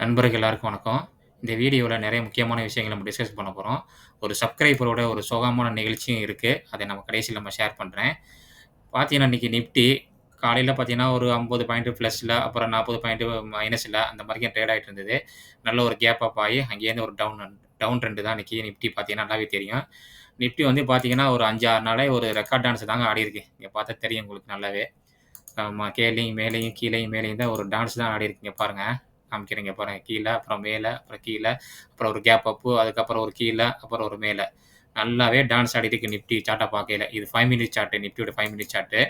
நண்பர்கள் எல்லாருக்கும் வணக்கம். இந்த வீடியோவில் நிறைய முக்கியமான விஷயங்கள நம்ம டிஸ்கஸ் பண்ண போகிறோம் ஒரு சப்ஸ்கிரைபரோட ஒரு சோகமான நிகழ்ச்சியும் இருக்குது அதை நம்ம கடைசியில் நம்ம ஷேர் பண்ணுறேன் பார்த்தீங்கன்னா, இன்றைக்கி நிஃப்டி காலையில் பார்த்தீங்கன்னா, ஒரு 50 பாயிண்ட் ப்ளஸில் அப்புறம் 40 பாயிண்ட் மைனஸில் அந்த மாதிரி ட்ரேட் ஆகிட்டு இருந்தது. நல்ல ஒரு கேப் அப் ஆகி அங்கேருந்து ஒரு டவுன் டவுன் ட்ரெண்டு தான் இன்னைக்கு நிஃப்டி பார்த்தீங்கன்னா, நல்லாவே தெரியும். நிஃப்டி வந்து பார்த்தீங்கன்னா, ஒரு 5, 6 நாளே ஒரு ரெக்கார்ட் டான்ஸ் தாங்க ஆடியிருக்கு. இங்கே பார்த்தா தெரியும் உங்களுக்கு நல்லாவே. கேலையும் மேலேயும், கீழேயும் மேலேயும் தான் ஒரு டான்ஸ் தான் ஆடியிருக்கு. இங்க பாருங்கள் காமிக்கிறீங்க இங்க பாருங்க. அப்புறம் மேலே அப்புறம் கீழே அப்புறம் ஒரு கேப் அப்பு, அதுக்கப்புறம் ஒரு கீழே அப்புறம் ஒரு மேலே நல்லாவே டான்ஸ் ஆடிருக்கு நிப்டி சாட்டை பார்க்கல இது ஃபைவ் மினிட் சார்ட்டு நிப்டியோட ஃபைவ் மினிட் சாட்டு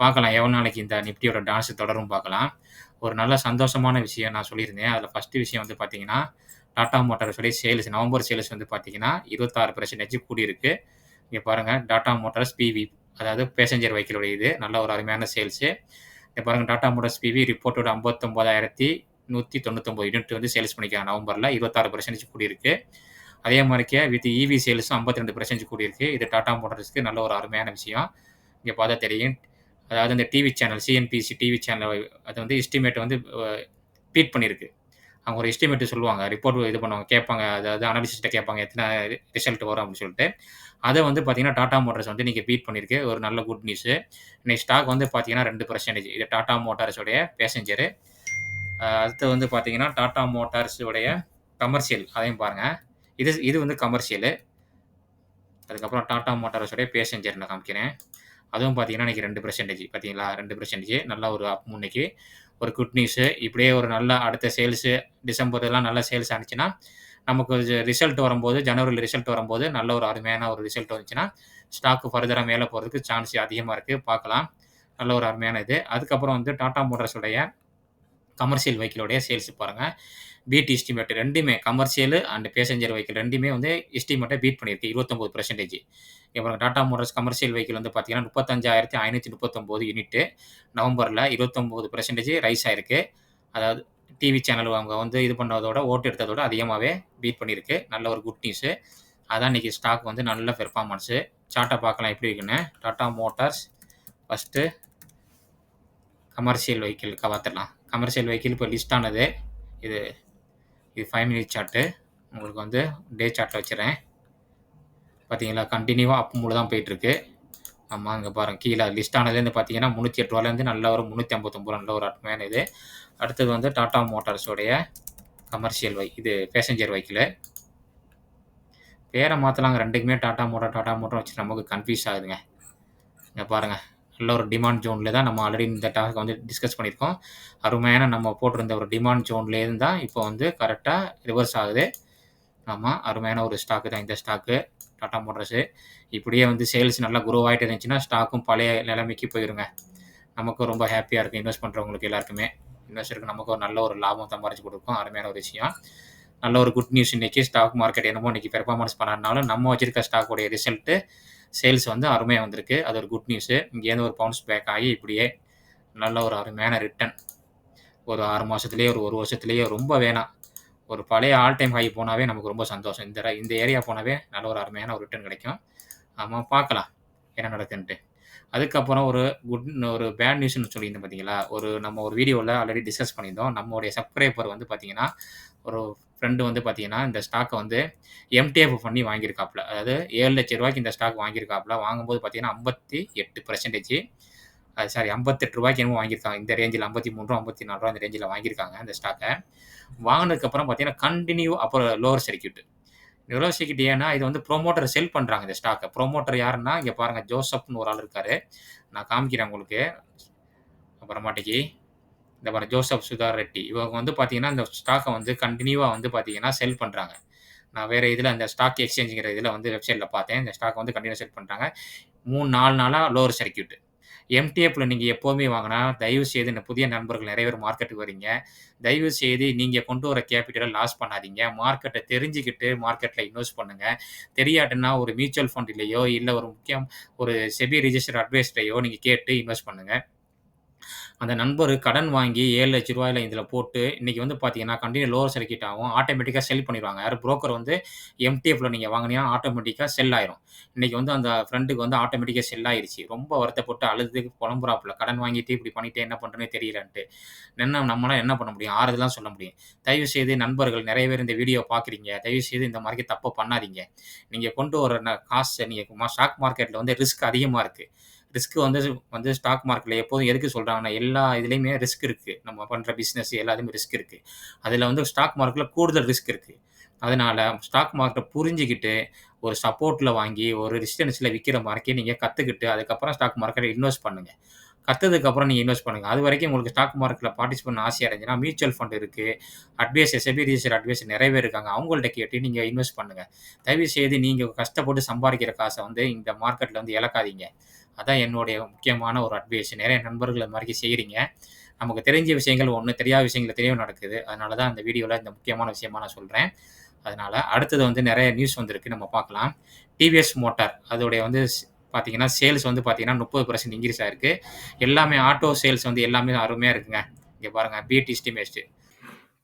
பார்க்கலாம் எவ்வளோ நாளைக்கு இந்த நிப்டியோட டான்ஸ் தொடரும் பார்க்கலாம். ஒரு நல்ல சந்தோஷமான விஷயம் நான் சொல்லியிருந்தேன். அதில் ஃபஸ்ட்டு விஷயம் வந்து பார்த்தீங்கன்னா, டாட்டா டாடா சொல்லி சேல்ஸ் நவம்பர் சேல்ஸ் வந்து பார்த்தீங்கன்னா, 26% கூடியிருக்கு. இங்கே பாருங்க டாட்டா மோட்டார்ஸ் பிவி அதாவது பேசஞ்சர் வெஹிக்கிளோட இது. நல்ல ஒரு அருமையான சேல்ஸு. இங்கே பாருங்கள் Tata Motors PV reported 59,199 unit வந்து சேல்ஸ் பண்ணியிருக்காங்க நவம்பரில் இருபத்தாறு பர்சன்டேஜ் கூடியிருக்கு. அதே மாதிரிக்கே வித் இவி சேல்ஸும் 52% கூடியிருக்கு. இது டாடா மோட்டர்ஸ்க்கு நல்ல ஒரு அருமையான விஷயம். இங்கே பார்த்தா தெரியும். அதாவது அந்த TV channel CNBC TV channel அது வந்து எஸ்டிமேட் வந்து பீட் பண்ணியிருக்கு. அவங்க ஒரு எஸ்டிமேட் சொல்லுவாங்க. ரிப்போர்ட் இது பண்ணுவாங்க. கேட்பாங்க. அதாவது அனாலிசிஸ்ட்டை கேட்பாங்க. எத்தனை ரிசல்ட் வரும் அப்படின்னு சொல்லிட்டு. அதை வந்து பார்த்தீங்கன்னா, டாடா மோட்டார்ஸ் வந்து நீங்கள் பீட் பண்ணியிருக்கு. ஒரு நல்ல குட் நியூஸு. இன்னைக்கு ஸ்டாக் வந்து பார்த்தீங்கன்னா ரெண்டு பர்சன்டேஜ் இது டாடா மோட்டார்ஸோடைய பேசஞ்சரு. அடுத்து வந்து பார்த்தீங்கன்னா, டாடா மோட்டார்ஸ் உடைய கமர்ஷியல் அதையும் பாருங்க. இது இது வந்து கமர்ஷியலு. அதுக்கப்புறம் டாடா மோட்டார்ஸோடைய பேசஞ்சர் நான் காமிக்கிறேன். அதுவும் பார்த்தீங்கன்னா, இன்னைக்கு ரெண்டு பர்சன்டேஜ் பார்த்தீங்களா? ரெண்டு பர்சன்டேஜ் நல்ல ஒரு அப் முன்னைக்கு ஒரு குட் நியூஸு. இப்படியே ஒரு நல்ல அடுத்த சேல்ஸு டிசம்பர்லாம் நல்ல சேல்ஸ் ஆனிச்சுன்னா நமக்கு ரிசல்ட் வரும்போது ஜனவரியில் ரிசல்ட் வரும்போது நல்ல ஒரு அருமையான ஒரு ரிசல்ட் வந்துச்சுன்னா, ஸ்டாக்கு ஃபர்தராக மேலே போகிறதுக்கு சான்ஸ் அதிகமாக இருக்குது பார்க்கலாம். நல்ல ஒரு அருமையான இது. அதுக்கப்புறம் வந்து டாடா மோட்டார்ஸோடைய கமர்ஷியல் வெஹிக்கிளோடைய சேல்ஸ் பாருங்கள் பீட் எஸ்டிமேட் ரெண்டுமே கமர்ஷியல் அண்ட் பேசஞ்சர் வெஹிக்கிள் ரெண்டுமே வந்து எஸ்டிமேட்டை பீட் பண்ணியிருக்கு. இருபத்தொம்பது பர்சன்டேஜ் இப்போ டாடா மோட்டார்ஸ் கமர்ஷியல் வெஹிக்கிள் வந்து பார்த்தீங்கன்னா, 35,539 யூனிட்டு நவம்பரில் இருபத்தொம்போது பர்சன்டேஜ் ரைஸ் ஆயிருக்கு. அதாவது டிவி சேனல் அவங்க வந்து இது பண்ணதோட ஓட்டு எடுத்ததோட அதிகமாகவே பீட் பண்ணியிருக்கு. நல்ல ஒரு குட் நியூஸு. அதான் இன்னைக்கு ஸ்டாக் வந்து நல்ல பெர்ஃபார்மன்ஸு. சார்ட்டை பார்க்கலாம் எப்படி இருக்குன்னு. Tata Motors first commercial vehicle கவர்த்தலாம் commercial vehicle இப்போ லிஸ்ட் ஆனது. இது இது ஃபைவ் மினிட் சார்ட்டு. உங்களுக்கு வந்து டே சார்ட்டில் வச்சுறேன் பார்த்தீங்களா? கண்டினியூவாக அப் மூலம் தான் போயிட்டுருக்கு. ஆமாம் அங்கே பாருங்கள் கீழே லிஸ்ட் ஆனதுலேருந்து பார்த்தீங்கன்னா, 308 நல்ல ஒரு 359 நல்ல ஒரு அட்மையான இது. அடுத்தது வந்து டாடா மோட்டார்ஸோடைய கமர்ஷியல் வை இது பேசஞ்சர் வெஹிக்கிளு. பேரை மாற்றலாங்க ரெண்டுக்குமே டாட்டா மோட்டார், டாட்டா மோட்டார் வச்சு நமக்கு கன்ஃப்யூஸ் ஆகுதுங்க. இங்கே பாருங்கள் நல்ல ஒரு டிமாண்ட் ஜோன்ல தான் நம்ம ஆல்ரெடி இந்த டாஸ்க்கை வந்து டிஸ்கஸ் பண்ணியிருக்கோம். அருமையான நம்ம போட்டிருந்த ஒரு டிமாண்ட் ஜோன்லேருந்து தான் இப்போ வந்து கரெக்டாக ரிவர்ஸ் ஆகுது. ஆமாம் அருமையான ஒரு ஸ்டாக்கு தான் இந்த ஸ்டாக்கு. டாட்டா மோட்டர்ஸு இப்படியே வந்து சேல்ஸ் நல்லா குரோ ஆகிட்டு இருந்துச்சுன்னா, ஸ்டாக்கும் பழைய நிலைமைக்கு போயிருங்க. நமக்கும் ரொம்ப ஹாப்பியாக இருக்கும். இன்வெஸ்ட் பண்ணுறவங்களுக்கு எல்லாருக்குமே. இன்வெஸ்டருக்கு நமக்கு ஒரு நல்ல ஒரு லாபம் சம்பாரிச்சு கொடுக்கும் அருமையான ஒரு விஷயம். நல்ல ஒரு குட் நியூஸ் இன்னைக்கு ஸ்டாக் மார்க்கெட் என்னமோ இன்னைக்கு பெர்ஃபார்மன்ஸ் பண்ணாதனாலும், நம்ம வச்சிருக்க ஸ்டாக்கோடைய ரிசல்ட்டு சேல்ஸ் வந்து அருமையாக வந்திருக்கு. அது ஒரு குட் நியூஸு. இங்கேருந்து ஒரு பவுன்ஸ் பேக் ஆகி இப்படியே நல்ல ஒரு அருமையான ரிட்டர்ன். ஒரு ஆறு மாதத்துலேயே ஒரு ஒரு வருஷத்துலேயே ரொம்ப வேணாம். ஒரு பழைய ஆல் டைம் ஹை போனாவே நமக்கு ரொம்ப சந்தோஷம். இந்த இந்த ஏரியா போனாவே நல்ல ஒரு அருமையான ஒரு ரிட்டர்ன் கிடைக்கும். ஆமாம் பார்க்கலாம். என்ன நடக்குன்ட்டு அதுக்கப்புறம் ஒரு குட் ஒரு பேட் நியூஸ்னு சொல்லியிருந்தேன் பார்த்தீங்களா? ஒரு நம்ம ஒரு வீடியோவில் ஆல்ரெடி டிஸ்கஸ் பண்ணியிருந்தோம். நம்முடைய சப்ஸ்கிரைபர் வந்து பார்த்தீங்கன்னா, ஒரு ஃப்ரெண்டு வந்து பார்த்தீங்கன்னா, இந்த ஸ்டாக்கை வந்து எம்டிஎஃப் பண்ணி வாங்கியிருக்காப்புல அதாவது ஏழு லட்ச ரூபாய்க்கு இந்த ஸ்டாக் வாங்கியிருக்காப்புல வாங்கும்போது பார்த்தீங்கன்னா, 58% அது சாரி ஐம்பத்தெட்டு ரூபாய்க்கு என்னமோ வாங்கியிருக்காங்க. இந்த ரேஞ்சில் ஐம்பத்தி மூணு ரூபா ஐம்பத்தி நாலு ரூபா இந்த ரேஞ்சில் வாங்கியிருக்காங்க அந்த ஸ்டாக்கை வாங்கினதுக்கப்புறம் பார்த்தீங்கன்னா, கண்டினியூ அப்புறம் லோவர் சர்க்யூட். லோவர் சர்க்கியூட் ஏன்னா, இது வந்து ப்ரொமோட்டர் செல் பண்ணுறாங்க இந்த ஸ்டாக்கை ப்ரொமோட்டர் யாருன்னா, இங்கே பாருங்கள் ஜோசப்னு ஒரு ஆள் இருக்காரு. நான் காமிக்கிறேன் உங்களுக்கு. அப்புறமாட்டிக்கு. இந்த பாருங்க ஜோசப் சுதார் ரெட்டி. இவங்க வந்து பார்த்தீங்கன்னா, இந்த ஸ்டாக்கை வந்து கண்டினியூவாக வந்து பார்த்தீங்கன்னா, செல் பண்ணுறாங்க நான் வேறு இதில் அந்த ஸ்டாக் எக்ஸ்சேஞ்சுங்கிற இதில் வந்து வெப்சைட்டில் பார்த்தேன். இந்த ஸ்டாக் வந்து கண்டினியூ செல் பண்ணுறாங்க மூணு நாலு நாளாக லோவர் சர்க்யூட். எம்டிஎஃப்ல நீங்கள் எப்போவுமே வாங்கினா தயவு செய்து இந்த புதிய நண்பர்கள் நிறைய பேர் மார்க்கெட்டுக்கு வரீங்க. தயவு செய்து நீங்கள் கொண்டு வர கேபிட்டலை லாஸ் பண்ணாதீங்க. மார்க்கெட்டை தெரிஞ்சுக்கிட்டு மார்க்கெட்டில் இன்வெஸ்ட் பண்ணுங்கள் தெரியாட்டுன்னா ஒரு மியூச்சுவல் ஃபண்ட்லயோ, இல்லை ஒரு முக்கியம் ஒரு செபி ரிஜிஸ்டர் அட்வைஸ்ட்டயோ நீங்கள் கேட்டு இன்வெஸ்ட் பண்ணுங்கள் அந்த நண்பர் கடன் வாங்கி ரூ. 7,00,000 இதில் போட்டு இன்னைக்கு வந்து பார்த்தீங்கன்னா, கண்டினியூ லோவர் சர்க்யூட் ஆகும். ஆட்டோமேட்டிக்கா செல் பண்ணிருவாங்க. யாரு புரோக்கர் வந்து எம்டிஎஃப்ல நீங்க வாங்குனீங்கன்னா ஆட்டோமேட்டிக்கா செல் ஆயிரும். இன்னைக்கு வந்து அந்த ஃப்ரெண்டுக்கு வந்து ஆட்டோமேட்டிக்கா செல் ஆயிருச்சு. ரொம்ப வருத்தப்பட்டு அழுது புலம்புறாப்புல. கடன் வாங்கிட்டு இப்படி பண்ணிட்டேன் என்ன பண்றதுன்னே தெரியலன்ட்டு. என்ன நம்மளால என்ன பண்ண முடியும்? ஆறுதல் தான் சொல்ல முடியும். தயவு செய்து நண்பர்கள் நெறைய பேர் இந்த வீடியோ பார்க்குறீங்க. தயவு செய்து இந்த மாதிரி தப்ப பண்ணாதீங்க. நீங்க கொண்டு வர ந காச நீங்க ஸ்டாக் மார்க்கெட்ல வந்து ரிஸ்க் அதிகமா இருக்கு. ரிஸ்க் வந்து வந்து ஸ்டாக் மார்க்கெட்ல எப்போதும் எதுக்கு சொல்றாங்கன்னா, எல்லா இதுலேயுமே ரிஸ்க் இருக்கு. நம்ம பண்ற பிசினஸ் எல்லாத்துலயும் ரிஸ்க் இருக்கு. அதுல வந்து ஸ்டாக் மார்க்கெட்ல கூடுதல் ரிஸ்க் இருக்கு. அதனால ஸ்டாக் மார்க்கெட்டை புரிஞ்சுக்கிட்டு ஒரு சப்போர்ட்ல வாங்கி, ஒரு ரெசிஸ்டன்ஸ்ல விற்கிற மாரிக்கு நீங்க கத்துக்கிட்டு, அதுக்கப்புறம் ஸ்டாக் மார்க்கெட்டை இன்வெஸ்ட் பண்ணுங்க. கத்ததுக்கப்புறம் நீங்க இன்வெஸ்ட் பண்ணுங்க. அதுவரைக்கும் உங்களுக்கு ஸ்டாக் மார்க்கெட்ல பார்ட்டிசிபேட் பண்ண ஆசையா இருந்துச்சுன்னா, மியூச்சுவல் ஃபண்ட் இருக்கு. அட்வைஸ் எஸ்எபி ரிஜிஸ்டர் அட்வைஸ் நிறைய பேர் இருக்காங்க. அவங்கள்ட்ட கேட்டு நீங்க இன்வெஸ்ட் பண்ணுங்க. தயவுசெய்து நீங்க கஷ்டப்பட்டு சம்பாதிக்கிற காசை வந்து இந்த மார்க்கெட்ல வந்து இழக்காதீங்க. அதான் என்னுடைய முக்கியமான ஒரு அட்வைஸ். நிறைய நண்பர்கள் மாதிரி செய்கிறீங்க நமக்கு தெரிஞ்ச விஷயங்கள் ஒன்று தெரியாத விஷயங்கள் எத்தனையோ நடக்குது. அதனால தான் அந்த வீடியோவில் இந்த முக்கியமான விஷயமா நான் சொல்கிறேன் அதனால் அடுத்தது வந்து நிறைய நியூஸ் வந்திருக்கு. நம்ம பார்க்கலாம். டிவிஎஸ் மோட்டார் அதோடைய வந்து பார்த்தீங்கன்னா, சேல்ஸ் வந்து பார்த்தீங்கன்னா முப்பது பர்சன்ட் இன்க்ரீஸ் ஆயிருக்கு. எல்லாமே ஆட்டோ சேல்ஸ் வந்து எல்லாமே அருமையாக இருக்குங்க. இங்கே பாருங்க beat estimates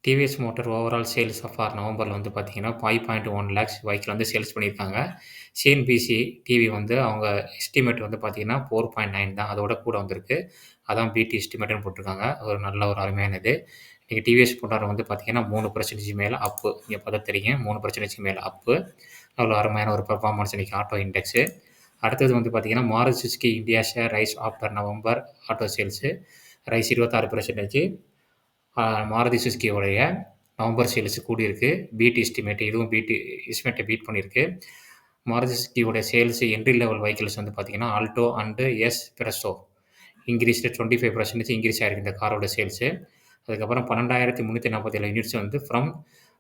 TVS motor overall sales for நவம்பரில் வந்து பார்த்தீங்கன்னா, 5.1 லேக்ஸ் பைக்கில் வந்து சேல்ஸ் பண்ணியிருக்காங்க. சிஎன்பிசி டிவி வந்து அவங்க எஸ்டிமேட் வந்து பார்த்தீங்கன்னா, 4.9 தான். அதோட கூட வந்திருக்கு. அதான் பிடி எஸ்டிமேட்டுன்னு போட்டிருக்காங்க. ஒரு நல்ல ஒரு அருமையான இது. இன்னைக்கு டிவிஎஸ் மோட்டார் வந்து பார்த்தீங்கன்னா, மூணு பர்சன்டேஜ் மேலே அப்பு. இங்கே பார்த்தா தெரியும். மூணு பர்சன்டேஜ் மேலே அப்பு. அவ்வளோ அருமையான ஒரு பர்ஃபார்மன்ஸ் இன்றைக்கி ஆட்டோ இண்டெக்ஸு. அடுத்தது வந்து பார்த்தீங்கன்னா, Maruti Suzuki India share rise after November auto sales. Rise இருபத்தாறு பர்சன்டேஜ் மாருதி சுஸ்கியோடைய நவம்பர் சேல்ஸ் கூடியிருக்கு. பீட் எஸ்டிமேட் இதுவும் பீட் எஸ்டிமேட்டை பீட் பண்ணியிருக்கு. மாருதி சுஸ்கியோடைய சேல்ஸ் என்ட்ரி லெவல் வெஹிக்கிள்ஸ் வந்து பார்த்தீங்கன்னா, Alto and S Presso increased 25% increase ஆயிருக்கு இந்த காரோட சேல்ஸு. அதுக்கப்புறம் 12,347 யூனிட்ஸ் வந்து ஃப்ரம்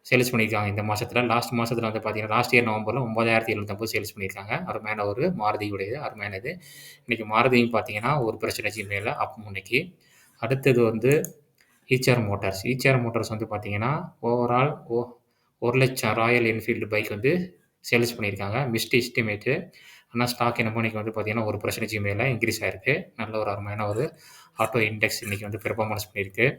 சேல்ஸ் பண்ணியிருக்காங்க இந்த மாதத்தில் லாஸ்ட் மாதத்தில் வந்து பார்த்தீங்கன்னா, லாஸ்ட் இயர் நவம்பரில் ஒம்பதாயிரத்தி எழுநூத்தம்பது சேல்ஸ் பண்ணியிருக்காங்க. அருமையான ஒரு மாருதியுடையது அருமையானது. இன்னைக்கு மாருதியும் பார்த்தீங்கன்னா, ஒரு பிரச்சனைக்கு மேலே அப் இன்னைக்கு. அடுத்தது வந்து ஈச்சர் மோட்டார்ஸ். ஈச்சர் மோட்டார்ஸ் வந்து பார்த்தீங்கன்னா, ஓவரால் ஓ ஒரு லட்சம் ராயல் என்ஃபீல்டு பைக் வந்து சேல்ஸ் பண்ணியிருக்காங்க. Missed estimate. ஆனால் ஸ்டாக் என்னமோ இன்றைக்கி வந்து பார்த்தீங்கன்னா, ஒரு பர்சன்டேஜ் மேலே இன்க்ரீஸ் ஆயிருக்கு. நல்ல ஒரு அருமையான ஒரு ஆட்டோ இண்டெக்ஸ் இன்னைக்கு வந்து பெர்ஃபார்மன்ஸ் பண்ணியிருக்கு.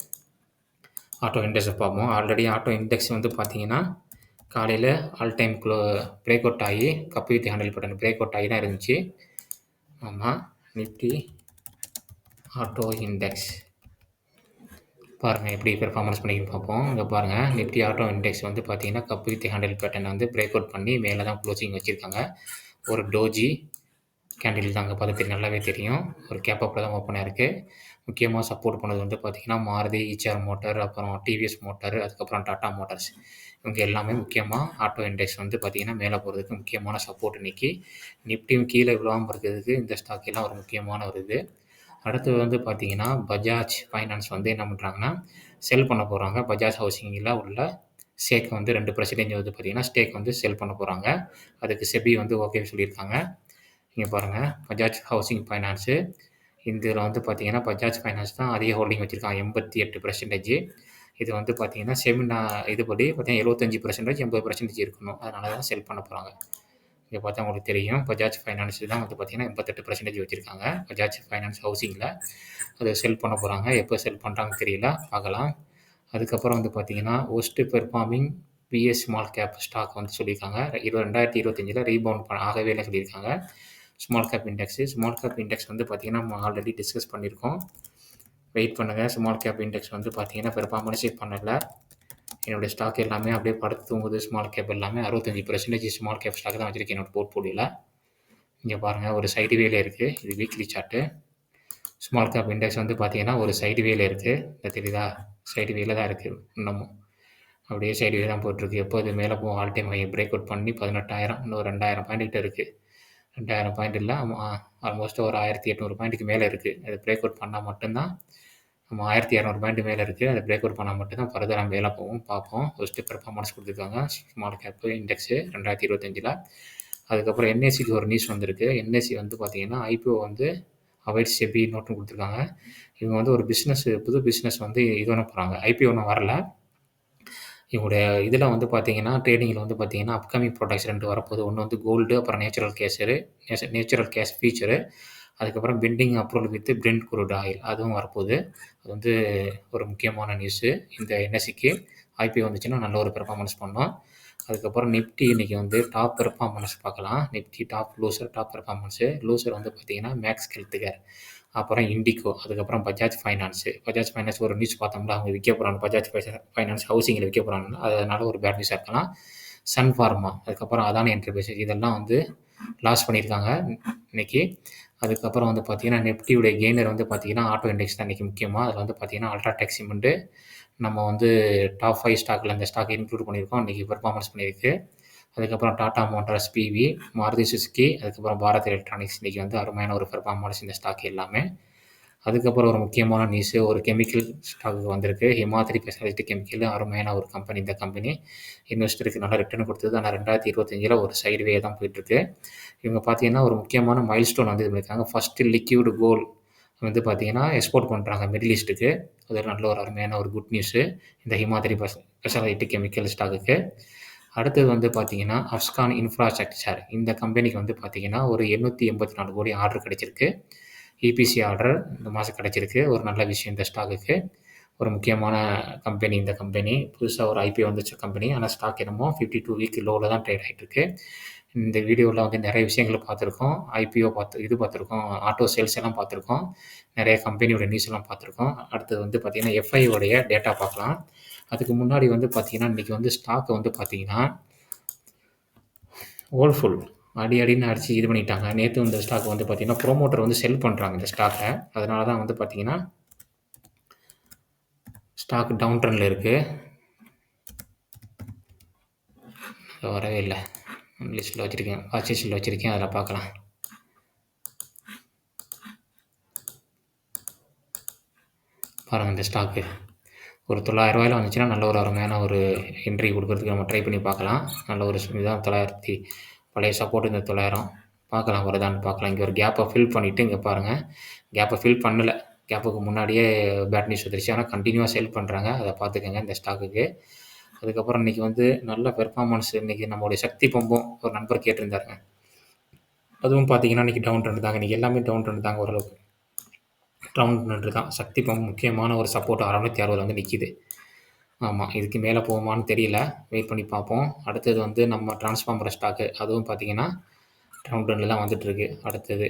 ஆட்டோ இண்டெக்ஸ் பார்ப்போம். ஆல்ரெடி ஆட்டோ இண்டெக்ஸ் வந்து பார்த்தீங்கன்னா, காலையில் all time close break out ஆகி cup with handle pattern break out ஆகி தான் இருந்துச்சு. ஆமாம் நிஃப்டி ஆட்டோ இண்டெக்ஸ். பாருங்கள் எப்படி பெர்ஃபார்மன்ஸ் பண்ணிக்கிட்டு பார்ப்போம். இங்கே பாருங்கள் நிஃப்டி ஆட்டோ இண்டெக்ஸ் வந்து பார்த்தீங்கன்னா, கப்பு வித் ஹேண்டில் பேட்டர்ன வந்து பிரேக் அவுட் பண்ணி மேலே தான் க்ளோசிங் வச்சுருக்காங்க ஒரு டோஜி கேண்டில் தான் அங்க நல்லாவே தெரியும். ஒரு கேப் தான் ஓப்பன் ஆயிருக்கு. முக்கியமாக சப்போர்ட் பண்ணது வந்து பார்த்தீங்கன்னா, மாருதி, இச்ஆர் மோட்டார், அப்புறம் டிவிஎஸ் மோட்டார், அதுக்கப்புறம் டாட்டா மோட்டார்ஸ். இவங்க எல்லாமே முக்கியமாக ஆட்டோ இண்டெக்ஸ் வந்து பார்த்திங்கன்னா மேலே போகிறதுக்கு முக்கியமான சப்போர்ட் இன்றைக்கி நிஃப்டியும் கீழே விழாமல் இருக்கிறதுக்கு இந்த ஸ்டாக் எல்லாம் ஒரு முக்கியமான ஒரு இது. அடுத்தது வந்து பார்த்தீங்கன்னா, பஜாஜ் ஃபைனான்ஸ் வந்து என்ன பண்ணுறாங்கன்னா செல் பண்ண போகிறாங்க பஜாஜ் ஹவுசிங்கில் உள்ள ஸ்டேக் வந்து ரெண்டு பர்சன்டேஜ் வந்து பார்த்தீங்கன்னா, ஸ்டேக் வந்து செல் பண்ண போகிறாங்க அதுக்கு செபி வந்து ஓகேன்னு சொல்லியிருக்காங்க. இங்கே பாருங்கள் பஜாஜ் ஹவுசிங் ஃபைனான்ஸு. இதில் வந்து பார்த்தீங்கன்னா, பஜாஜ் ஃபைனான்ஸ் தான் அதிக ஹோல்டிங் வச்சுருக்கான் எண்பத்தி எட்டு பர்சன்டேஜ் இது வந்து பார்த்தீங்கன்னா, செமினா இதுபடி பார்த்தீங்கன்னா 75% 80% இருக்கணும். அதனால தான் செல் பண்ண போகிறாங்க இதை பார்த்தா உங்களுக்கு தெரியும். பஜாஜ் ஃபைனான்ஸ் தான் வந்து பார்த்தீங்கன்னா, எண்பத்தெட்டு பர்சன்டேஜ் வச்சுருக்காங்க பஜாஜ் ஃபைனான்ஸ் ஹவுசிங்கில் அதை செல் பண்ண போகிறாங்க எப்போ செல் பண்ணுறாங்கன்னு தெரியல. பார்க்கலாம். அதுக்கப்புறம் வந்து பார்த்தீங்கன்னா, worst performing PS small cap stock வந்து சொல்லியிருக்காங்க. இரு 2025ல ரீபவுண்ட் பண்ண ஆகவே இல்லை சொல்லியிருக்காங்க. Small cap index. Small cap index வந்து பார்த்திங்கன்னா நம்ம ஆல்ரெடி டிஸ்கஸ் பண்ணியிருக்கோம். வெயிட் பண்ணுங்கள் ஸ்மால் கேப் இண்டெக்ஸ் வந்து பார்த்தீங்கன்னா, பெர்ஃபார்மன்ஸே பண்ணலை என்னுடைய ஸ்டாக் எல்லாமே அப்படியே படுத்து தூங்குது. ஸ்மால் கேப் எல்லாமே 65% ஸ்மால் கேப் ஸ்டாக் தான் வச்சுருக்கேன் என்னோட போர்ட்ஃபோலியோவில் இங்கே பாருங்கள் ஒரு சைடு வேல இருக்குது இது weekly chart. Small cap index வந்து பார்த்தீங்கன்னா, ஒரு சைடு வேல இருக்குது இந்த தெரியுதா? சைடு வேல தான் இருக்குது இன்னமும். அப்படியே சைடு வே தான் போட்டிருக்கு எப்போ இது மேலே போகும் all time high break out பண்ணி 18,000 இன்னும் 2,000 பாயிண்ட் கிட்ட இருக்குது ரெண்டாயிரம் பாயிண்ட் இல்லை ஆல்மோஸ்ட் ஒரு 1,800 பாயிண்ட்க்கு மேல இருக்கு. அது பிரேக் அவுட் பண்ணால் மட்டும்தான் நம்ம ஆயிரத்தி இரநூறு பாயிண்ட் மேலே இருக்குது அத பிரேக் அவுட் பண்ணால் மட்டும் தான் ஃபர்தரா வேலை போவோம் பார்ப்போம். ஃபஸ்ட்டு பெர்ஃபார்மன்ஸ் கொடுத்துருக்காங்க ஸ்மால் கேப் இண்டெக்ஸு 2025ல. அதுக்கப்புறம் என்எஸ்சிக்கு ஒரு நியூஸ் வந்திருக்கு. என்எஸ்சி வந்து பார்த்தீங்கன்னா, ஐபிஓ வந்து அவாய்ட் செபி நோட்டும் கொடுத்துருக்காங்க இவங்க வந்து ஒரு பிஸ்னஸ் புது பிஸ்னஸ் வந்து இது ஒன்று போகிறாங்க ஐபிஓ ஒன்றும் வரல. இவங்களுடைய இதில் வந்து பார்த்தீங்கன்னா, ட்ரேடிங்கில் வந்து பார்த்தீங்கன்னா, அப்கமிங் ப்ராடக்ட்ஸ் ரெண்டு வரப்போகுது. ஒன்று வந்து கோல்டு, அப்புறம் நேச்சுரல் கேஸரு நேச்சுரல் கேஸ் ஃபீச்சரு அதுக்கப்புறம் pending approval with Brent crude oil அதுவும் வரப்போகுது. அது வந்து ஒரு முக்கியமான நியூஸு இந்த என்எஸ்சிக்கு ஐபிஓ வந்துச்சுன்னா நல்ல ஒரு பெர்ஃபார்மன்ஸ் பண்ணோம். அதுக்கப்புறம் நிஃப்டி இன்றைக்கி வந்து டாப் பெர்ஃபார்மன்ஸ் பார்க்கலாம். Nifty top loser top performance loser வந்து பார்த்தீங்கன்னா மேக்ஸ் ஹெல்த்துகேர் அப்புறம் இண்டிகோ அதுக்கப்புறம் பஜாஜ் ஃபைனான்ஸு பஜாஜ் ஃபைனான்ஸ் ஒரு நியூஸ் பார்த்தோம்னா அவங்க விற்க போகிறாங்க பஜாஜ் ஃபைனான்ஸ் ஹவுசிங்கில் விற்க போகிறாங்க அதனால ஒரு பேட் நியூஸாக இருக்கலாம். சன் ஃபார்மா அதுக்கப்புறம் அதானி என்டர்பிரைஸ் இதெல்லாம் வந்து லாஸ் பண்ணியிருக்காங்க. இன்னைக்கு அதுக்கப்புறம் வந்து பார்த்தீங்கன்னா நெப்டியுடைய கெய்னர் வந்து பார்த்தீங்கன்னா ஆட்டோ இண்டெக்ஸ் தான் இன்றைக்கி முக்கியமாக அதில் வந்து பார்த்தீங்கன்னா அல்ட்ராடெக் சிமெண்ட்டு நம்ம வந்து டாப் ஃபைவ் ஸ்டாக்கில் அந்த ஸ்டாக் இன்க்ளூட் பண்ணியிருக்கோம். இன்றைக்கி பெர்ஃபார்மன்ஸ் பண்ணியிருக்கு. அதுக்கப்புறம் Tata Motors PV Maruti Suzuki அதுக்கப்புறம் பாரத் எலக்ட்ரானிக்ஸ் இன்றைக்கி வந்து அருமையான ஒரு பெர்ஃபார்மன்ஸ் இந்த ஸ்டாக் எல்லாமே. அதுக்கப்புறம் ஒரு முக்கியமான நியூஸு ஒரு கெமிக்கல் ஸ்டாக்கு வந்திருக்கு. ஹிமாத்ரி ஸ்பெஷாலிட்டி கெமிக்கல் அருமையான ஒரு கம்பெனி இந்த கம்பெனி இன்வெஸ்டருக்கு நல்லா ரிட்டர்ன் கொடுத்தது. ஆனால் ரெண்டாயிரத்தி இருபத்தஞ்சில் ஒரு சைடுவே தான் போயிட்டுருக்கு. இவங்க பார்த்தீங்கன்னா ஒரு முக்கியமான மைல் ஸ்டோன் வந்து இது பண்ணியிருக்காங்க. ஃபஸ்ட்டு லிக்யூடு கோல் வந்து பார்த்தீங்கன்னா எக்ஸ்போர்ட் பண்ணுறாங்க மிடில் ஈஸ்ட்டுக்கு அது ஒரு நல்ல ஒரு அருமையான ஒரு குட் நியூஸு இந்த ஹிமாத்ரி ஸ்பெஷாலிட்டி கெமிக்கல் ஸ்டாக்குக்கு அடுத்தது வந்து பார்த்தீங்கன்னா அப்ஸ்கான் இன்ஃப்ராஸ்ட்ரக்சர் இந்த கம்பெனிக்கு வந்து பார்த்தீங்கன்னா ஒரு எண்ணூற்றி எண்பத்தி நாலு கோடி ஆர்டர் கிடச்சிருக்கு. இபிசி ஆர்டர் இந்த மாதம் கிடச்சிருக்கு. ஒரு நல்ல விஷயம் இந்த ஸ்டாக்குக்கு ஒரு முக்கியமான கம்பெனி இந்த கம்பெனி புதுசாக ஒரு ஐபிஓ வந்துச்ச கம்பெனி ஆனால் ஸ்டாக் என்னமோ ஃபிஃப்டி டூ வீக் லோவில் தான் ட்ரேட் ஆகிட்டுருக்கு இந்த வீடியோவில் வந்து நிறைய விஷயங்களை பார்த்துருக்கோம். ஐபிஓ பார்த்து இது பார்த்துருக்கோம். ஆட்டோ சேல்ஸ் எல்லாம் பார்த்துருக்கோம். நிறைய கம்பெனியோட நியூஸ் எல்லாம் பார்த்துருக்கோம். அடுத்தது வந்து பார்த்திங்கன்னா எஃப்ஐயோடைய டேட்டா பார்க்கலாம். அதுக்கு முன்னாடி வந்து பார்த்திங்கன்னா இன்றைக்கி வந்து ஸ்டாக்கை வந்து பார்த்திங்கன்னா ஓல்ஃபுல் அடி அடின்னு அடித்து இது பண்ணிட்டாங்க. நேற்று இந்த ஸ்டாக் வந்து பார்த்திங்கன்னா ப்ரோமோட்டர் வந்து செல் பண்ணுறாங்க இந்த ஸ்டாக்கை அதனால தான் வந்து பார்த்திங்கன்னா ஸ்டாக் டவுன் ட்ரெண்டில் இருக்குது வரவே இல்லை. லிஸ்ட்டில் வச்சுருக்கேன். வாட்ச் வச்சுருக்கேன். அதில் பார்க்கலாம் பாருங்கள் இந்த ஸ்டாக்கு ஒரு தொள்ளாயிரரூவாயில் வந்துச்சுன்னா நல்ல ஒரு அருமையான ஒரு என்ட்ரி கொடுக்குறதுக்கு நம்ம ட்ரை பண்ணி பார்க்கலாம் நல்ல ஒரு இதுதான் தொள்ளாயிரத்தி பழைய சப்போர்ட் இந்த தொள்ளாயிரம். பார்க்கலாம் வருதான்னு பார்க்கலாம். இங்கே ஒரு கேப்பை ஃபில் பண்ணிவிட்டு இங்கே பாருங்கள் கேப்பை ஃபில் பண்ணலை. கேப்புக்கு முன்னாடியே பேட் நியூஸ் வந்துருச்சு. ஆனால் கண்டினியூவாக செல் பண்ணுறாங்க அதை பார்த்துக்கோங்க இந்த ஸ்டாக்குக்கு அதுக்கப்புறம் இன்றைக்கி வந்து நல்ல பெர்ஃபார்மன்ஸ் இன்றைக்கி நம்மளுடைய சக்தி பம்பும் ஒரு நண்பர் கேட்டிருந்தாருங்க. அதுவும் பார்த்தீங்கன்னா இன்றைக்கி டவுன் ட்ரெண்ட் தாங்க. இன்றைக்கி எல்லாமே டவுன் ட்ரெண்ட் தாங்க ஓரளவுக்கு. டவுன் ட்ரெண்ட் தான். சக்தி பம்ப் முக்கியமான ஒரு சப்போர்ட் அறநூற்றி அறுபது வந்து நிற்கிது ஆமாம் இதுக்கு மேலே போகுமான்னு தெரியல. வெயிட் பண்ணி பார்ப்போம். அடுத்தது வந்து நம்ம டிரான்ஸ்ஃபார்மர் ஸ்டாக்கு அதுவும் பார்த்தீங்கன்னா ரவுண்ட் ட்ரெண்டில் தான் வந்துட்டுருக்கு. அடுத்தது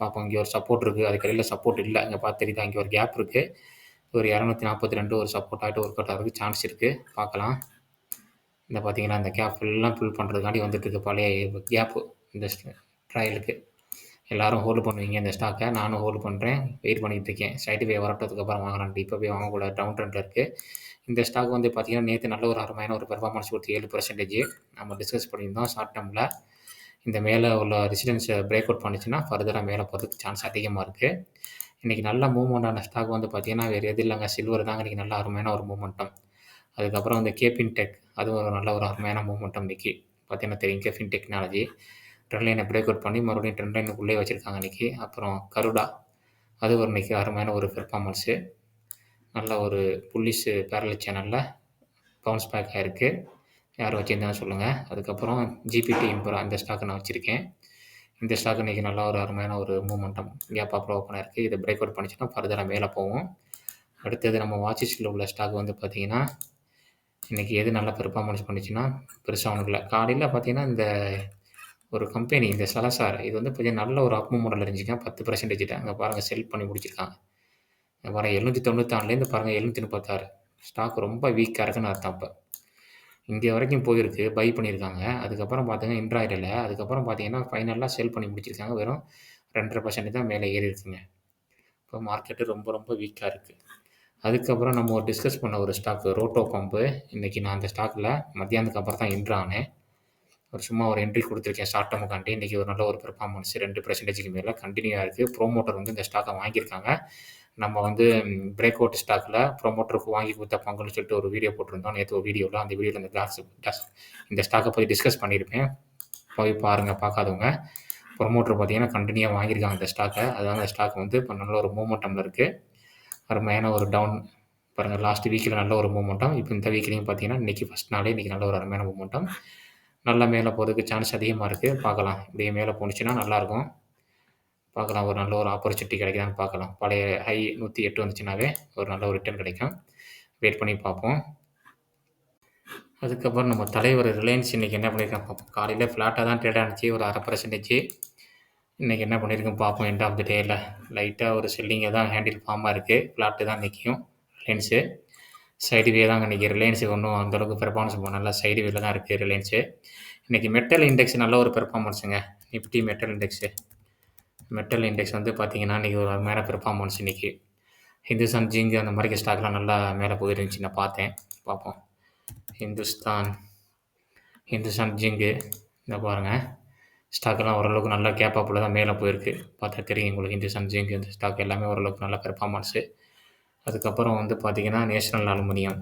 பார்ப்போம். இங்கே ஒரு சப்போர்ட் இருக்குது அதுக்கு சப்போர்ட் இல்லை. இங்கே பார்த்து தெரியுதா? இங்கே ஒரு கேப் இருக்குது ஒரு இரநூத்தி நாற்பத்தி ரெண்டு ஒரு சப்போர்ட் ஆகிட்டு ஒர்க் அவுட் ஆகிறதுக்கு சான்ஸ் இருக்குது பார்க்கலாம். இந்த பார்த்தீங்கன்னா இந்த கேப் ஃபுல்லாக ஃபில் பண்ணுறதுக்காண்டி வந்துட்டுருக்கு. பழைய கேப்பு இந்த ட்ரையலுக்கு எல்லோரும் ஹோல்டு பண்ணுவீங்க இந்த ஸ்டாக்கை நானும் ஹோல்டு பண்ணுறேன் வெயிட் பண்ணிகிட்டு இருக்கேன். சைடு போய் வரட்டதுக்கப்புறம் அப்புறம் இப்போ போய் வாங்கக்கூடாது டவுன் ட்ரெண்டில் இருக்குது இந்த ஸ்டாக் வந்து பார்த்திங்கன்னா நேற்று நல்ல ஒரு அருமையான ஒரு பெர்ஃபார்மன்ஸ் கொடுத்து ஏழு பர்சன்டேஜ் நம்ம டிஸ்கஸ் பண்ணியிருந்தோம் ஷார்ட் டேர்மில் இந்த மேலே உள்ள ரெசிடென்ஸை பிரேக் அவுட் பண்ணிச்சுன்னா ஃபர்தராக மேலே போகிறதுக்கு சான்ஸ் அதிகமாக இருக்குது இன்றைக்கி நல்ல மூவ்மெண்ட்டான ஸ்டாக் வந்து பார்த்திங்கன்னா வேறு எது இல்லைங்க. சில்வர் தாங்க இன்றைக்கி நல்ல அருமையான ஒரு மூமெண்ட்டம் அதுக்கப்புறம் வந்து கேபின் டெக் அதுவும் ஒரு நல்ல ஒரு அருமையான மூமெண்டம் இன்றைக்கி பார்த்தீங்கன்னா தெரியும் கேபின் டெக்னாலஜி ட்ரெண்ட் லைனை பிரேக் அவுட் பண்ணி மறுபடியும் ட்ரெண்ட் லைனுக்குள்ளே வச்சுருக்காங்க இன்றைக்கி அப்புறம் கருடா அது ஒரு இன்றைக்கி அருமையான ஒரு பெர்ஃபார்மன்ஸு நல்ல ஒரு புள்ளிஸு பேரல் சேனலில் பவுன்ஸ் பேக் ஆகிருக்கு யார் வச்சுருந்தாலும் சொல்லுங்கள் அதுக்கப்புறம் ஜிபிடி இம்பரா இந்த ஸ்டாக்கை நான் வச்சுருக்கேன். இந்த ஸ்டாக் இன்றைக்கி நல்லா ஒரு அருமையான ஒரு மூமெண்டம் கேப் அப்புறம் ஓப்பன் இருக்குது இதை பிரேக் அவுட் பண்ணிச்சுன்னா ஃபர்தராக மேலே போவோம் அடுத்தது நம்ம வாட்சிஸில் உள்ள ஸ்டாக் வந்து பார்த்திங்கன்னா இன்றைக்கி எது நல்லா பெர்ஃபார்மன்ஸ் பண்ணிச்சுன்னா பெருசாக ஒன்றும் இல்லை. காலையில் பார்த்திங்கன்னா இந்த ஒரு கம்பெனி இந்த சலசார் இது வந்து கொஞ்சம் நல்ல ஒரு அப் மூமெண்டில் இருந்துச்சுங்க பத்து பர்சன்டேஜ் அங்கே பாருங்கள் செல் பண்ணி முடிச்சிருக்காங்க. இங்கே பாருங்கள் எழுநூற்றி தொண்ணூத்தாறுலேருந்து பாருங்கள் எழுநூற்றி முப்பத்தாறு ஸ்டாக் ரொம்ப வீக்காக இருக்குன்னு அர்த்தம் அப்போ இங்கே வரைக்கும் போயிருக்கு பை பண்ணியிருக்காங்க அதுக்கப்புறம் பார்த்தீங்கன்னா இன்ட்ராய்டில் அதுக்கப்புறம் பார்த்தீங்கன்னா ஃபைனலாக செல் பண்ணி முடிச்சிருக்காங்க. வெறும் ரெண்டரை பர்சன்ட் தான் மேலே ஏறி இருக்குங்க. இப்போ மார்க்கெட்டு ரொம்ப ரொம்ப வீக்காக இருக்குது அதுக்கப்புறம் நம்ம ஒரு டிஸ்கஸ் பண்ண ஒரு ஸ்டாக்கு ரோட்டோ பம்பு இன்றைக்கி நான் அந்த ஸ்டாக்கில் மத்தியானத்துக்கு அப்புறம் தான் இன்ட்ரானேன் ஒரு சும்மா ஒரு என்ட்ரி கொடுத்துருக்கேன் ஷார்ட் டேர்முக்காண்டி இன்றைக்கி ஒரு நல்ல ஒரு பெர்ஃபார்மன்ஸ் ரெண்டு பர்சன்டேஜுக்கு மேலே கண்டினியூவாக இருக்குது ப்ரோமோட்டர் வந்து இந்த ஸ்டாக்கை வாங்கியிருக்காங்க. நம்ம வந்து பிரேக் அவுட் ஸ்டாக்கில் ப்ரொமோட்டருக்கு வாங்கி கொடுத்த பங்குன்னு சொல்லிட்டு ஒரு வீடியோ போட்டிருந்தோம். நேற்று ஒரு வீடியோவில் அந்த வீடியோவில் இந்த கிளாஸ் இந்த ஸ்டாக்கை பற்றி டிஸ்கஸ் பண்ணியிருப்பேன். போய் பாருங்கள் பார்க்காதவங்க. ப்ரொமோட்டர் பார்த்தீங்கன்னா கண்டினியூவாக வாங்கியிருக்காங்க இந்த ஸ்டாக்கை அதனால் அந்த ஸ்டாக் வந்து இப்போ நல்ல ஒரு மூமெண்டமில் இருக்குது அருமையான ஒரு டவுன் பாருங்கள் லாஸ்ட் வீக்கில் நல்ல ஒரு மூமெண்டம் இப்போ இந்த வீக்லேயும் பார்த்தீங்கன்னா இன்றைக்கி ஃபஸ்ட் நாளே இன்றைக்கி நல்ல ஒரு அருமையான மூமெண்டம் நல்லா மேலே போகிறதுக்கு சான்ஸ் அதிகமாக இருக்குது பார்க்கலாம். இதே மேலே போணுச்சுன்னா நல்லாயிருக்கும். பார்க்கலாம் ஒரு நல்ல ஒரு ஆப்பர்ச்சுனிட்டி கிடைக்குதான்னு பார்க்கலாம். பழைய ஹை நூற்றி எட்டு வந்துச்சுனாவே ஒரு நல்ல ஒரு ரிட்டர்ன் கிடைக்கும். வெயிட் பண்ணி பார்ப்போம். அதுக்கப்புறம் நம்ம தலைவர் ரிலையன்ஸ் இன்றைக்கி என்ன பண்ணியிருக்காங்க பார்ப்போம். காலையில் ஃப்ளாட்டாக தான் ட்ரேட் ஆனிச்சு. ஒரு அரை பர்சன்டேஜ் இன்றைக்கி என்ன பண்ணியிருக்கோம் பார்ப்போம். எண்ட் ஆஃப் த டேயில் லைட்டாக ஒரு செல்லிங்கை தான் ஹேண்டில் ஃபார்மாக இருக்குது ஃப்ளாட்டு தான் நிற்கும் ரிலையன்ஸு. சைடு வே தாங்க இன்றைக்கி ரிலையன்ஸுக்கு ஒன்றும் அந்தளவுக்கு பெர்ஃபார்மன்ஸ் நல்லா சைடு வேல தான் இருக்குது ரிலையன்ஸு இன்றைக்கி மெட்டல் இண்டெக்ஸ் நல்ல ஒரு பெர்ஃபார்மன்ஸுங்க Nifty metal index metal index வந்து பார்த்திங்கன்னா இன்றைக்கி ஒரு மேலே பெர்ஃபார்மன்ஸ் இன்றைக்கி ஹிந்துஸ்தான் ஜிங்கு அந்த மாதிரி ஸ்டாக்லாம் நல்லா மேலே போயிருந்துச்சு. நான் பார்த்தேன். பார்ப்போம். ஹிந்துஸ்தான் ஹிந்துஸ்தான் ஜிங்கு இந்த பாருங்கள் ஸ்டாக்கெல்லாம் ஓரளவுக்கு நல்லா கேப்பாப்பில் தான் மேலே போயிருக்கு. பார்த்தா தெரியும் உங்களுக்கு ஹிந்துஸ்தான் ஜிங்கு இந்த ஸ்டாக் எல்லாமே ஓரளவுக்கு நல்ல பெர்ஃபார்மன்ஸு அதுக்கப்புறம் வந்து பார்த்திங்கன்னா நேஷ்னல் அலுமினியம்.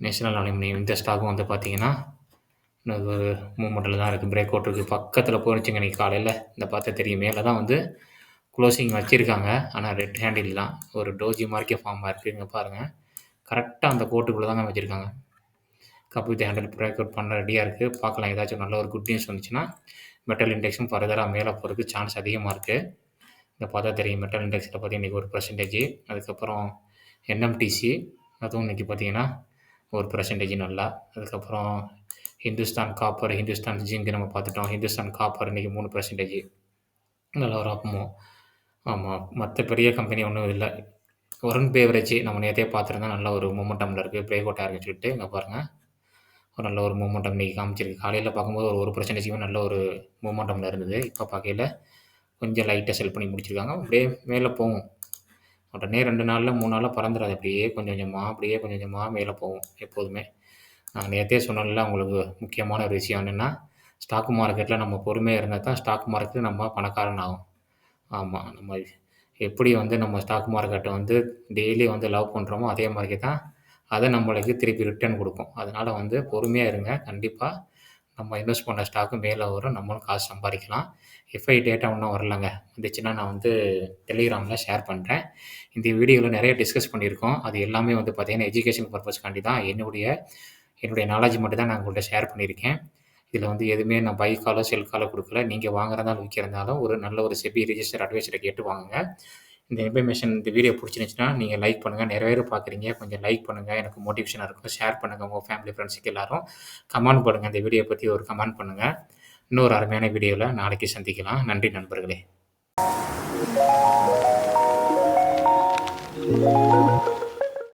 நேஷ்னல் அலுமினியம் இந்த ஸ்டாக்கும் வந்து பார்த்திங்கன்னா இன்னொரு ஒரு மூமெண்ட்டில் தான் இருக்குது பிரேக் அவுட் இருக்குது பக்கத்தில் போயிருச்சுங்க இன்றைக்கி காலையில். இந்த பார்த்தா தெரியும். மேலே தான் வந்து க்ளோசிங் வச்சுருக்காங்க. ஆனால் ரெட் ஹேண்டில் தான். ஒரு டோஜி மார்க்கே ஃபார்மாக இருக்குது இங்கே பாருங்கள் கரெக்டாக அந்த கோட்டுக்குள்ளே தாங்க வச்சுருக்காங்க. Cup with handle break out பண்ண ரெடியாக இருக்குது பார்க்கலாம். ஏதாச்சும் நல்ல ஒரு குட் நியூஸ் வந்துச்சுன்னா மெட்டல் இண்டெக்ஸும் ஃபர்தராக மேலே போகிறதுக்கு சான்ஸ் அதிகமாக இருக்குது இந்த பார்த்தா தெரியும் மெட்டல் இண்டெக்ஸில் பார்த்தீங்கன்னா இன்றைக்கி ஒரு பர்சன்டேஜ் அதுக்கப்புறம் என்எம்டிசி அதுவும் இன்றைக்கி பார்த்தீங்கன்னா ஒரு பர்சன்டேஜ் நல்லா. அதுக்கப்புறம் ஹிந்துஸ்தான் காப்பர் ஹிந்துஸ்தான் ஜிங்க் நம்ம பார்த்துட்டோம். ஹிந்துஸ்தான் காப்பர் இன்றைக்கி மூணு பர்சன்டேஜ் நல்ல ஒரு ஆப்பமோ ஆமாம் மற்ற பெரிய கம்பெனி ஒன்றும் இல்லை. ஒரன் பேவரேஜ் நம்ம நேற்றே பார்த்துருந்தா நல்ல ஒரு மூமெண்டமில் இருக்குது பிரேக் அவுட் ஆகிருக்குன்னு சொல்லிட்டு இங்கே பாருங்கள் ஒரு நல்ல ஒரு மூமெண்டம் இன்றைக்கி காமிச்சிருக்கு. காலையில் பார்க்கும்போது ஒரு ஒரு பர்சன்டேஜுமே நல்ல ஒரு மூமெண்டமில் இருந்தது. இப்போ பார்க்கையில் கொஞ்சம் லைட்டாக செல் பண்ணி முடிச்சிருக்காங்க. அப்படியே மேலே போகும். உடனே ரெண்டு நாளில் மூணு நாளில் பறந்துடாது. அப்படியே கொஞ்சம் கொஞ்சமாக அப்படியே கொஞ்சம் கொஞ்சமாக மேலே போகும் எப்போதுமே. நான் நேற்றே சொன்னல உங்களுக்கு முக்கியமான ஒரு விஷயம் என்னென்னா ஸ்டாக் மார்க்கெட்டில் நம்ம பொறுமையாக இருந்தால் தான் ஸ்டாக் மார்க்கெட் நம்ம பணக்காரன் ஆகும். ஆமாம் நம்ம எப்படி வந்து நம்ம ஸ்டாக் மார்க்கெட்டை வந்து டெய்லி வந்து லவ் பண்ணுறோமோ அதே மாதிரி தான் அதை நம்மளுக்கு திருப்பி ரிட்டர்ன் கொடுக்கும். அதனால் வந்து பொறுமையாக இருங்க. கண்டிப்பாக நம்ம இன்வெஸ்ட் பண்ண ஸ்டாக்கு மேலே வரும் நம்மளும் காசு சம்பாதிக்கலாம். எஃப்ஐ டேட்டா ஒன்றும் வரலங்க. வந்துச்சுன்னா நான் வந்து டெலிகிராமில் ஷேர் பண்ணுறேன் இந்த வீடியோவில் நிறைய டிஸ்கஸ் பண்ணியிருக்கோம். அது எல்லாமே வந்து பார்த்திங்கன்னா எஜுகேஷன் பர்பஸ்க்காண்டி தான் என்னுடைய என்னுடைய நாலேஜ் மட்டும் தான் நான் உங்கள்கிட்ட ஷேர் பண்ணியிருக்கேன். இதில் வந்து எதுவுமே நான் பைக்காலோ செல்காலோ கொடுக்கல. நீங்கள் வாங்குறதாலும் விற்கிறதாலும் ஒரு நல்ல ஒரு செபி ரிஜிஸ்டர் அட்வைஸரை கேட்டு வாங்குங்க. இந்த இன்ஃபர்மேஷன் இந்த வீடியோ பிடிச்சிருந்துச்சுன்னா நீங்கள் லைக் பண்ணுங்கள் நிறைய பேர் பார்க்குறீங்க. கொஞ்சம் லைக் பண்ணுங்கள் எனக்கு மோட்டிவேஷனாக இருக்கும் ஷேர் பண்ணுங்கள் உங்கள் ஃபேமிலி ஃப்ரெண்ட்ஸுக்கு எல்லாரும் கமெண்ட் பண்ணுங்கள் இந்த வீடியோ பற்றி ஒரு கமெண்ட் பண்ணுங்கள் இன்னொரு அருமையான வீடியோவில் நாளைக்கு சந்திக்கலாம். நன்றி நண்பர்களே.